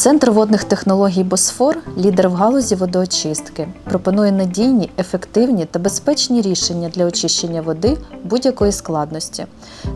Центр водних технологій Босфор, лідер в галузі водоочистки, пропонує надійні, ефективні та безпечні рішення для очищення води будь-якої складності.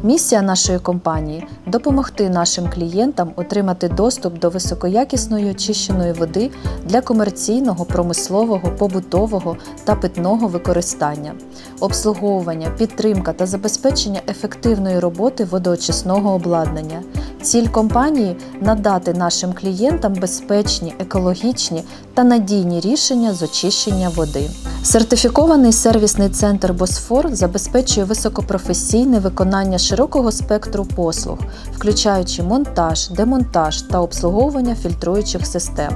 Місія нашої компанії допомогти нашим клієнтам отримати доступ до високоякісної очищеної води для комерційного, промислового, побутового та питного використання, обслуговування, підтримка та забезпечення ефективної роботи водоочисного обладнання. Ціль компанії надати нашим клієнтам безпечні, екологічні та надійні рішення з очищення води. Сертифікований сервісний центр Босфор забезпечує високопрофесійне виконання широкого спектру послуг, включаючи монтаж, демонтаж та обслуговування фільтруючих систем.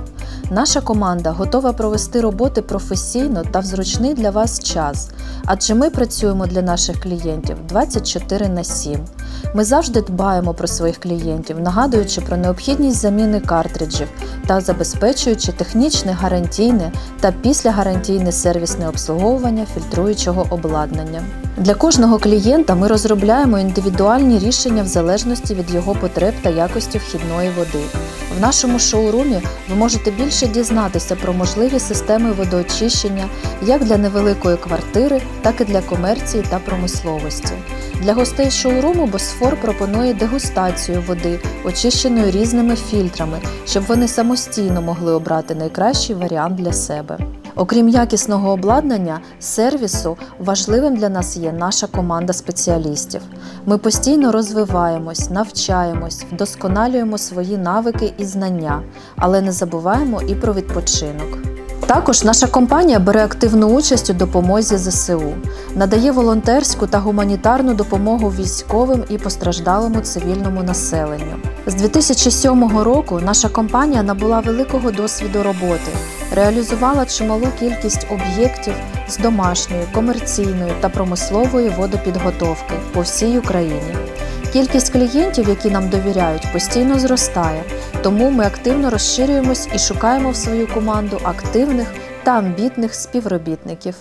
Наша команда готова провести роботи професійно та в зручний для вас час, адже ми працюємо для наших клієнтів 24 на 7. Ми завжди дбаємо про своїх клієнтів, нагадуючи про необхідність заміни картриджів та забезпечуючи технічне, гарантійне та післягарантійне сервісне обслуговування фільтруючого обладнання. Для кожного клієнта ми розробляємо індивідуальні рішення в залежності від його потреб та якості вхідної води. В нашому шоурумі ви можете більше дізнатися про можливі системи водоочищення як для невеликої квартири, так і для комерції та промисловості. Для гостей шоуруму Босфор пропонує дегустацію води, очищеної різними фільтрами, щоб вони самостійно могли обрати найкращий варіант для себе. Окрім якісного обладнання, сервісу, важливим для нас є наша команда спеціалістів. Ми постійно розвиваємось, навчаємось, вдосконалюємо свої навики і знання, але не забуваємо і про відпочинок. Також наша компанія бере активну участь у допомозі ЗСУ, надає волонтерську та гуманітарну допомогу військовим і постраждалому цивільному населенню. З 2007 року наша компанія набула великого досвіду роботи, реалізувала чималу кількість об'єктів з домашньої, комерційної та промислової водопідготовки по всій Україні. Кількість клієнтів, які нам довіряють, постійно зростає, тому ми активно розширюємось і шукаємо в свою команду активних та амбітних співробітників.